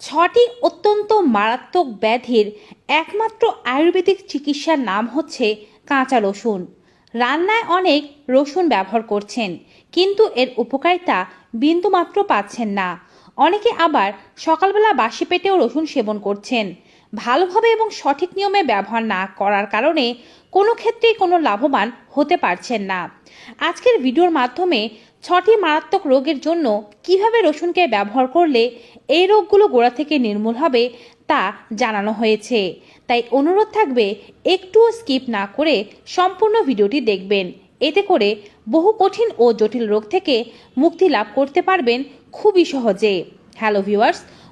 ছটি অত্যন্ত মারাত্মক ব্যাধির একমাত্র আয়ুর্বেদিক চিকিৎসার নাম হচ্ছে কাঁচা রসুন। রান্নায় অনেক রসুন ব্যবহার করছেন, কিন্তু এর উপকারিতা বিন্দুমাত্র পাচ্ছেন না। অনেকে আবার সকালবেলা বাসি পেটেও রসুন সেবন করছেন। ভালোভাবে এবং সঠিক নিয়মে ব্যবহার না করার কারণে কোনো ক্ষেত্রেই কোনো লাভবান হতে পারছেন না। আজকের ভিডিওর মাধ্যমে ছটি মারাত্মক রোগের জন্য কীভাবে রসুনকে ব্যবহার করলে এই রোগগুলো গোড়া থেকে নির্মূল হবে তা জানানো হয়েছে। তাই অনুরোধ থাকবে একটুও স্কিপ না করে সম্পূর্ণ ভিডিওটি দেখবেন। এতে করে বহু কঠিন ও জটিল রোগ থেকে মুক্তি লাভ করতে পারবেন খুবই সহজে। Hello viewers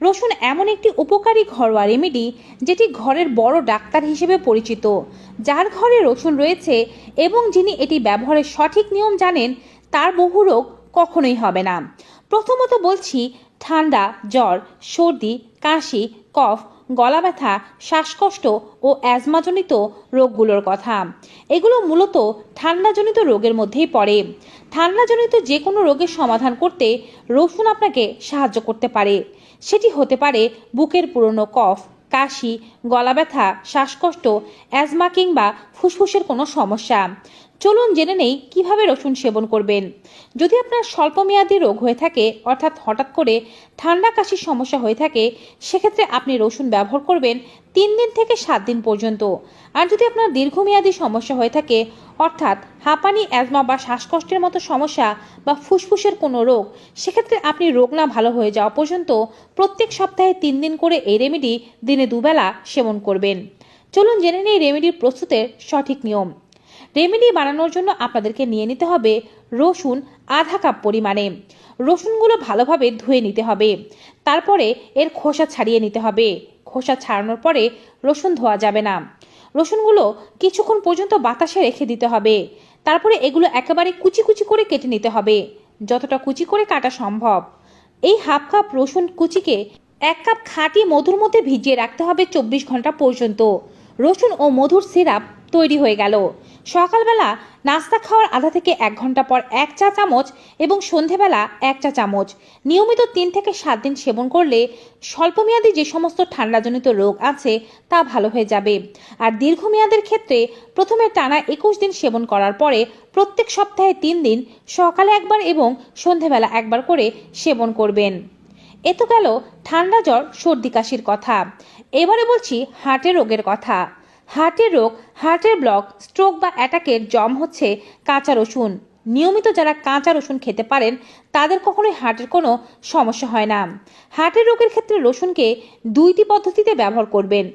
রসুন এমন একটি উপকারী ঘরোয়া রেমেডি যেটি ঘরের বড় ডাক্তার হিসেবে পরিচিত। যার ঘরে রসুন রয়েছে এবং যিনি এটি ব্যবহারের সঠিক নিয়ম জানেন, তার বহু রোগ কখনোই হবে না। প্রথমত বলছি, ঠান্ডা, জ্বর, সর্দি, কাশি, কফ গলা ব্যথা শ্বাসকষ্ট ও অ্যাজমাজনিত রোগগুলোর কথা। এগুলো মূলত ঠান্ডাজনিত রোগের মধ্যেই পড়ে। ঠান্ডাজনিত যে কোনো রোগের সমাধান করতে রসুন আপনাকে সাহায্য করতে পারে। সেটি হতে পারে বুকের পুরনো কফ, কাশি গলা ব্যথা শ্বাসকষ্ট, অ্যাজমা কিংবা ফুসফুসের কোনো সমস্যা। চলুন জেনে নেই কীভাবে রসুন সেবন করবেন। যদি আপনার স্বল্পমেয়াদী রোগ হয়ে থাকে, অর্থাৎ হঠাৎ করে ঠান্ডা কাশির সমস্যা হয়ে থাকে, সেক্ষেত্রে আপনি রসুন ব্যবহার করবেন তিন দিন থেকে সাত দিন পর্যন্ত। আর যদি আপনার দীর্ঘমেয়াদী সমস্যা হয়ে থাকে, অর্থাৎ হাঁপানি, অ্যাজমা বা শ্বাসকষ্টের মতো সমস্যা বা ফুসফুসের কোনো রোগ, সেক্ষেত্রে আপনি রোগ না ভালো হয়ে যাওয়া পর্যন্ত প্রত্যেক সপ্তাহে তিন দিন করে এই রেমেডি দিনে দুবেলা সেবন করবেন। চলুন জেনে নেই রেমেডির প্রস্তুতের সঠিক নিয়ম। রেমেডি বানানোর জন্য আপনাদেরকে নিয়ে নিতে হবে রসুন আধা কাপ পরিমাণে। রসুনগুলো ভালোভাবে ধুয়ে নিতে হবে। তারপরে এর খোসা ছাড়িয়ে নিতে হবে। খোসা ছাড়ানোর পরে রসুন ধোয়া যাবে না। রসুনগুলো কিছুক্ষণ পর্যন্ত বাতাসে রেখে দিতে হবে। তারপরে এগুলো একেবারে কুচি কুচি করে কেটে নিতে হবে। যতটা কুচি করে কাটা সম্ভব। এই হাফ কাপ রসুন কুচিকে এক কাপ খাঁটি মধুর মধ্যে ভিজিয়ে রাখতে হবে চব্বিশ ঘণ্টা পর্যন্ত। রসুন ও মধুর সিরাপ তৈরি হয়ে গেল। সকালবেলা নাস্তা খাওয়ার আধা থেকে এক ঘণ্টা পর এক চা চামচ এবং সন্ধেবেলা এক চা চামচ। নিয়মিত তিন থেকে সাত দিন সেবন করলে স্বল্পমেয়াদী যে সমস্ত ঠান্ডাজনিত রোগ আছে, তা ভালো হয়ে যাবে। আর দীর্ঘমেয়াদের ক্ষেত্রে প্রথমে টানা একুশ দিন সেবন করার পরে প্রত্যেক সপ্তাহে তিন দিন সকালে একবার এবং সন্ধেবেলা একবার করে সেবন করবেন। এ তো গেল ঠান্ডা জ্বর, সর্দি কাশির কথা। এবারে বলছি হার্টের রোগের কথা। হার্টের রোগ, হার্টের ব্লক, স্ট্রোক বা অ্যাটাকের জম হচ্ছে কাঁচা রসুন। নিয়মিত যারা কাঁচা রসুন খেতে পারেন, তাদের কখনোই হার্টের কোনো সমস্যা হয় না। হার্টের রোগের ক্ষেত্রে রসুনকে দুইটি পদ্ধতিতে ব্যবহার করবেন।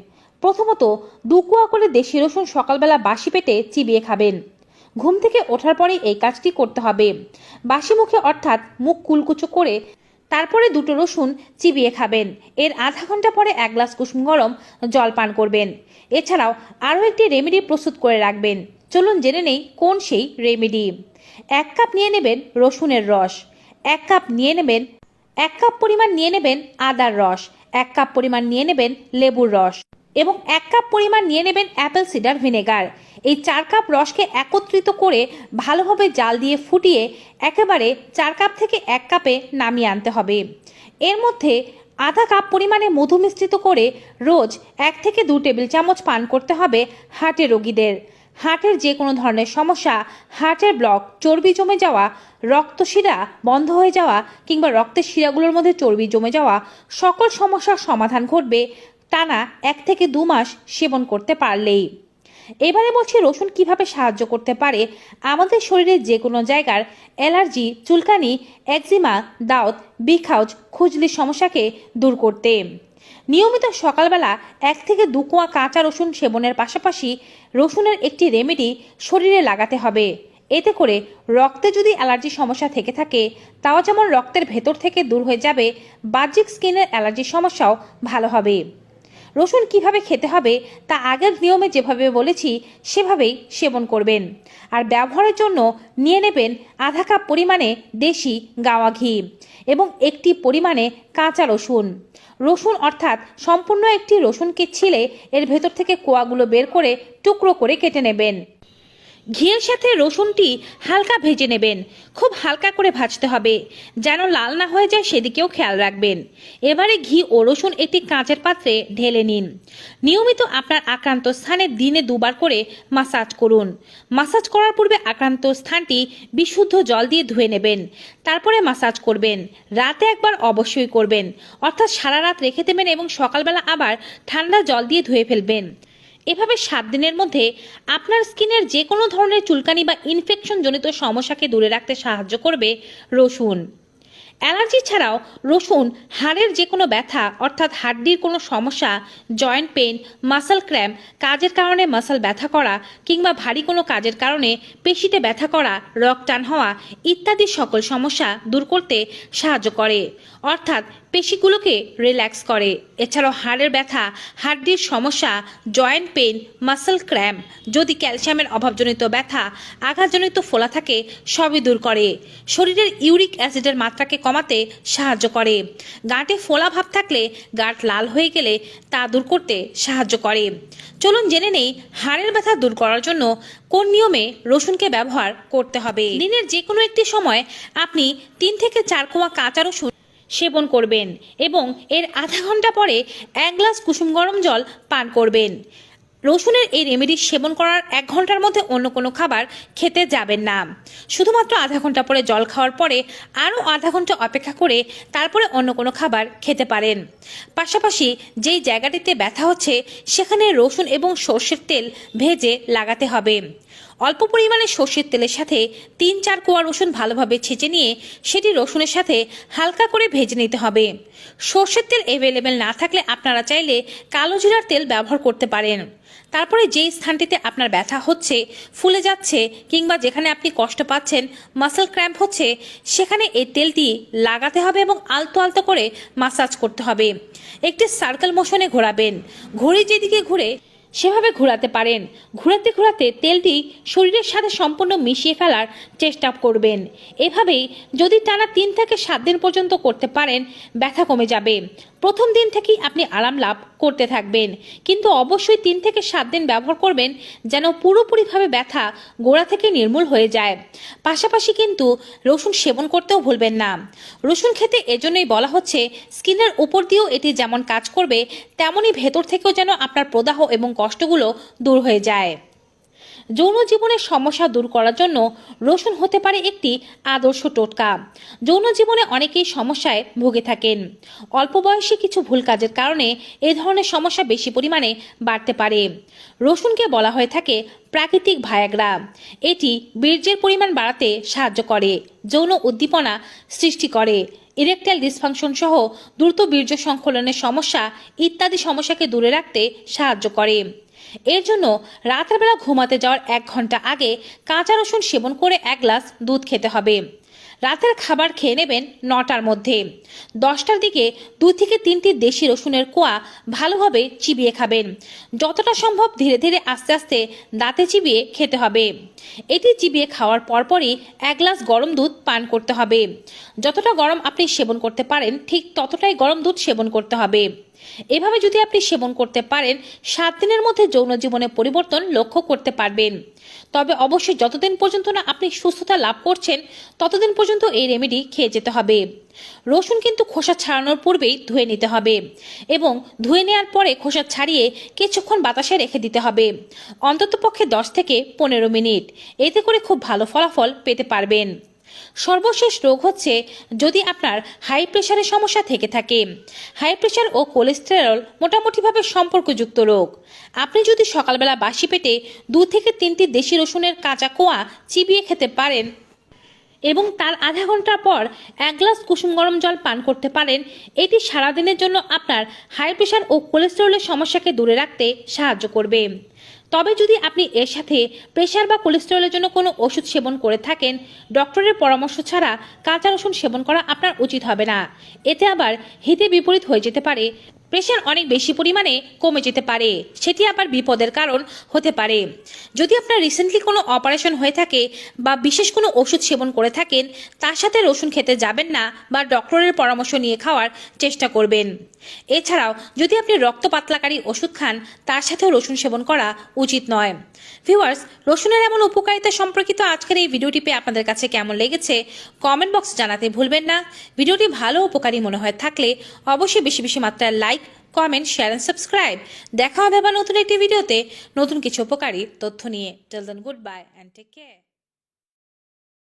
প্রথমত দুকুয়া করে দেশি রসুন সকালবেলা বাসি পেটে চিবিয়ে খাবেন। ঘুম থেকে ওঠার পরেই এই কাজটি করতে হবে। বাসি মুখে অর্থাৎ মুখ কুলকুচো করে তারপরে দুটো রসুন চিবিয়ে খাবেন। এর আধা ঘণ্টা পরে এক গ্লাস কুসুম গরম জল পান করবেন। এছাড়াও আরও একটি রেমেডি প্রস্তুত করে রাখবেন। চলুন জেনে নেই কোন সেই রেমেডি। এক কাপ নিয়ে নেবেন রসুনের রস। এক কাপ নিয়ে নেবেন, এক কাপ পরিমাণ নিয়ে নেবেন আদার রস। এক কাপ পরিমাণ নিয়ে নেবেন লেবুর রস। এবং এক কাপ পরিমাণ নিয়ে নেবেন অ্যাপেল সিডার ভিনেগার। এই চার কাপ রসকে একত্রিত করে ভালোভাবে জাল দিয়ে ফুটিয়ে একেবারে চার কাপ থেকে এক কাপে নামিয়ে আনতে হবে। এর মধ্যে আধা কাপ পরিমাণে মধু মিশ্রিত করে রোজ এক থেকে দু টেবিল চামচ পান করতে হবে হার্টের রোগীদের। হার্টের যে কোনো ধরনের সমস্যা, হার্টের ব্লক, চর্বি জমে যাওয়া রক্তশিরা বন্ধ হয়ে যাওয়া কিংবা রক্তের শিরাগুলোর মধ্যে চর্বি জমে যাওয়া সকল সমস্যার সমাধান ঘটবে টানা এক থেকে দু মাস সেবন করতে পারলেই। এবারে বলছি রসুন কীভাবে সাহায্য করতে পারে? আমাদের শরীরের যে কোনো জায়গার অ্যালার্জি, চুলকানি, একজিমা দাউদ বিখাউজ খুজলির সমস্যাকে দূর করতে। নিয়মিত সকালবেলা এক থেকে দু কোয়া কাঁচা রসুন সেবনের পাশাপাশি রসুনের একটি রেমেডি শরীরে লাগাতে হবে। এতে করে রক্তে যদি অ্যালার্জি সমস্যা থেকে থাকে, তাও যেমন রক্তের ভেতর থেকে দূর হয়ে যাবে, বাহ্যিক স্কিনের অ্যালার্জির সমস্যাও ভালো হবে। রসুন কীভাবে খেতে হবে, তা আগের নিয়মে যেভাবে বলেছি, সেভাবেই সেবন করবেন। আর ব্যবহারের জন্য নিয়ে নেবেন আধা কাপ পরিমাণে দেশি গাওয়া ঘি এবং একটি পরিমাণে কাঁচা রসুন। রসুন অর্থাৎ সম্পূর্ণ একটি রসুনকে ছিলে এর ভেতর থেকে কোয়াগুলো বের করে টুকরো করে কেটে নেবেন। ঘিয়ের সাথে রসুনটি হালকা ভেজে নেবেন। খুব হালকা করে ভাজতে হবে। যেন লাল না হয়ে যায় সেদিকেও খেয়াল রাখবেন। এবারে ঘি ও রসুন একটি কাঁচের পাত্রে ঢেলে নিন। নিয়মিত আপনার আক্রান্ত স্থানে দিনে দুবার করে মাসাজ করুন। মাসাজ করার পূর্বে আক্রান্ত স্থানটি বিশুদ্ধ জল দিয়ে ধুয়ে নেবেন। তারপরে মাসাজ করবেন। রাতে একবার অবশ্যই করবেন। অর্থাৎ সারা রাত রেখে দেবেন এবং সকালবেলা আবার ঠান্ডা জল দিয়ে ধুয়ে ফেলবেন। এভাবে সাত দিনের মধ্যে আপনার স্কিনের যে কোনো ধরনের চুলকানি বা ইনফেকশন জনিত সমস্যাকে দূরে রাখতে সাহায্য করবে রসুন। অ্যালার্জি ছাড়াও রসুন হাড়ের যে কোনো ব্যথা অর্থাৎ হাড্ডির কোনো সমস্যা জয়েন্ট পেন মাসল ক্র্যাম্প কাজের কারণে মাসল ব্যথা করা কিংবা ভারী কোনো কাজের কারণে পেশিতে ব্যথা করা, রক্ত টান হওয়া ইত্যাদি সকল সমস্যা দূর করতে সাহায্য করে। অর্থাৎ পেশিগুলোকে রিল্যাক্স করে। এছাড়াও হাড়ের ব্যথা, হাড্ডির সমস্যা জয়েন্ট পেন মাসল ক্র্যাম্প যদি ক্যালসিয়ামের অভাবজনিত ব্যথা, আঘাতজনিত ফোলা থাকে, সবই দূর করে। শরীরের ইউরিক অ্যাসিডের মাত্রাকে কমাতে সাহায্য করে। গাঁটে ফোলা ভাব থাকলে গাঁট লাল হয়ে গেলে তা দূর করতে সাহায্য করে। চলুন জেনে নেই হাড়ের ব্যথা দূর করার জন্য কোন নিয়মে রসুনকে ব্যবহার করতে হবে। দিনের যে কোনো একটি সময় আপনি তিন থেকে চার কোয়া কাঁচা রসুন সেবন করবেন এবং এর আধা ঘণ্টা পরে এক গ্লাস কুসুম গরম জল পান করবেন। রসুনের এই রেমেডি সেবন করার এক ঘণ্টার মধ্যে অন্য কোনো খাবার খেতে যাবেন না। শুধুমাত্র আধা ঘণ্টা পরে জল খাওয়ার পরে আরও আধা ঘণ্টা অপেক্ষা করে তারপরে অন্য কোনো খাবার খেতে পারেন। পাশাপাশি যেই জায়গাটিতে ব্যথা হচ্ছে, সেখানে রসুন এবং সর্ষের তেল ভেজে লাগাতে হবে। অল্প পরিমাণে সর্ষের তেলের সাথে তিন চার কোয়া রসুন ভালোভাবে ছেঁচে নিয়ে সেটি রসুনের সাথে হালকা করে ভেজে নিতে হবে। সর্ষের তেল অ্যাভেলেবেল না থাকলে আপনারা চাইলে কালো জিরার তেল ব্যবহার করতে পারেন। তারপরে যেই স্থানটিতে আপনার ব্যথা হচ্ছে, ফুলে যাচ্ছে কিংবা যেখানে আপনি কষ্ট পাচ্ছেন মাসেল ক্র্যাম্প হচ্ছে, সেখানে এই তেলটি লাগাতে হবে এবং আলতো আলতো করে মাসাজ করতে হবে। একটি সার্কেল মোশনে ঘোরাবেন। ঘড়ি যেদিকে ঘুরে সেভাবে ঘোরাতে পারেন। ঘুরাতে ঘোরাতে তেলটি শরীরের সাথে সম্পূর্ণ মিশিয়ে ফেলার চেষ্টা করবেন। এভাবেই যদি টানা তিন থেকে সাত দিন পর্যন্ত করতে পারেন, ব্যথা কমে যাবে। প্রথম দিন থেকেই আপনি আরাম লাভ করতে থাকবেন। কিন্তু অবশ্যই তিন থেকে সাত দিন ব্যবহার করবেন যেন পুরোপুরিভাবে ব্যথা গোড়া থেকে নির্মূল হয়ে যায়। পাশাপাশি কিন্তু রসুন সেবন করতেও ভুলবেন না। রসুন খেতে এজন্যই বলা হচ্ছে, স্কিনের উপর দিয়েও এটি যেমন কাজ করবে, তেমনই ভেতর থেকেও যেন আপনার প্রদাহ এবং কষ্টগুলো দূর হয়ে যায়। যৌন জীবনের সমস্যা দূর করার জন্য রসুন হতে পারে একটি আদর্শ টোটকা। যৌন জীবনে অনেকেই সমস্যায় ভুগে থাকেন। অল্প বয়সে কিছু ভুল কাজের কারণে এ ধরনের সমস্যা বেশি পরিমাণে বাড়তে পারে। রসুনকে বলা হয়ে থাকে প্রাকৃতিক ভায়াগ্রা। এটি বীর্যের পরিমাণ বাড়াতে সাহায্য করে, যৌন উদ্দীপনা সৃষ্টি করে। ইরেকটাইল ডিসফাংশন সহ দ্রুত বীর্য সংকলনের সমস্যা ইত্যাদি সমস্যাকে দূরে রাখতে সাহায্য করে। এর জন্য রাতের বেলা ঘুমাতে যাওয়ার এক ঘণ্টা আগে কাঁচা রসুন সেবন করে এক গ্লাস দুধ খেতে হবে। রাতের খাবার খেয়ে নেবেন নটার মধ্যে। দশটার দিকে দুই থেকে তিনটি দেশি রসুনের কোয়া ভালোভাবে চিবিয়ে খাবেন। যতটা সম্ভব ধীরে ধীরে আস্তে আস্তে দাঁতে চিবিয়ে খেতে হবে। এটি চিবিয়ে খাওয়ার পরপরই এক গ্লাস গরম দুধ পান করতে হবে। যতটা গরম আপনি সেবন করতে পারেন, ঠিক ততটাই গরম দুধ সেবন করতে হবে। এভাবে যদি আপনি সেবন করতে পারেন, সাত দিনের মধ্যে যৌন জীবনে পরিবর্তন লক্ষ্য করতে পারবেন। তবে অবশ্যই যতদিন পর্যন্ত না আপনি সুস্থতা লাভ করছেন, ততদিন পর্যন্ত এই রেমেডি খেয়ে যেতে হবে। রসুন কিন্তু খোসা ছাড়ানোর পূর্বেই ধুয়ে নিতে হবে এবং ধুয়ে নেওয়ার পরে খোসা ছাড়িয়ে কিছুক্ষণ বাতাসে রেখে দিতে হবে। অন্ততপক্ষে দশ থেকে পনেরো মিনিট। এতে করে খুব ভালো ফলাফল পেতে পারবেন। সর্বশেষ রোগ হচ্ছে যদি আপনার হাই প্রেশারের সমস্যা থেকে থাকে। হাই প্রেশার ও কোলেস্টেরল মোটামুটিভাবে সম্পর্কযুক্ত রোগ। আপনি যদি সকালবেলা বাসি পেটে দু থেকে তিনটি দেশি রসুনের কাঁচা কোয়া চিবিয়ে খেতে পারেন এবং তার আধা ঘণ্টা পর এক গ্লাস কুসুম গরম জল পান করতে পারেন। এটি সারাদিনের জন্য আপনার হাই প্রেশার ও কোলেস্টেরলের সমস্যাকে দূরে রাখতে সাহায্য করবে। তবে যদি আপনি এর সাথে প্রেশার বা কোলেস্টেরলের জন্য কোনো ওষুধ সেবন করে থাকেন, ডক্টরের পরামর্শ ছাড়া কাঁচা রসুন সেবন করা আপনার উচিত হবে না। এতে আবার হিতে বিপরীত হয়ে যেতে পারে। প্রেশার অনেক বেশি পরিমাণে কমে যেতে পারে। সেটি আবার বিপদের কারণ হতে পারে। যদি আপনার রিসেন্টলি কোনো অপারেশন হয়ে থাকে বা বিশেষ কোনো ওষুধ সেবন করে থাকেন, তার সাথে রসুন খেতে যাবেন না বা ডক্টরের পরামর্শ নিয়ে খাওয়ার চেষ্টা করবেন। এছাড়াও, যদি আপনি রক্ত পাতলাকারী ওষুধ খান, তার সাথেও রসুন সেবন করা উচিত নয়। ভিউয়ার্স রসুনের এমন উপকারিতা সম্পর্কিত আজকের এই ভিডিওটি পেয়ে আপনাদের কাছে কেমন লেগেছে কমেন্ট বক্সে জানাতে ভুলবেন না। ভিডিওটি ভালো উপকারী মনে হয় থাকলে অবশ্যই বেশি বেশি মাত্রায় like comment share and subscribe দেখা হবে আবার নতুন একটি ভিডিওতে। নতুন কিছু উপকারী তথ্য নিয়ে। Till then good bye and take care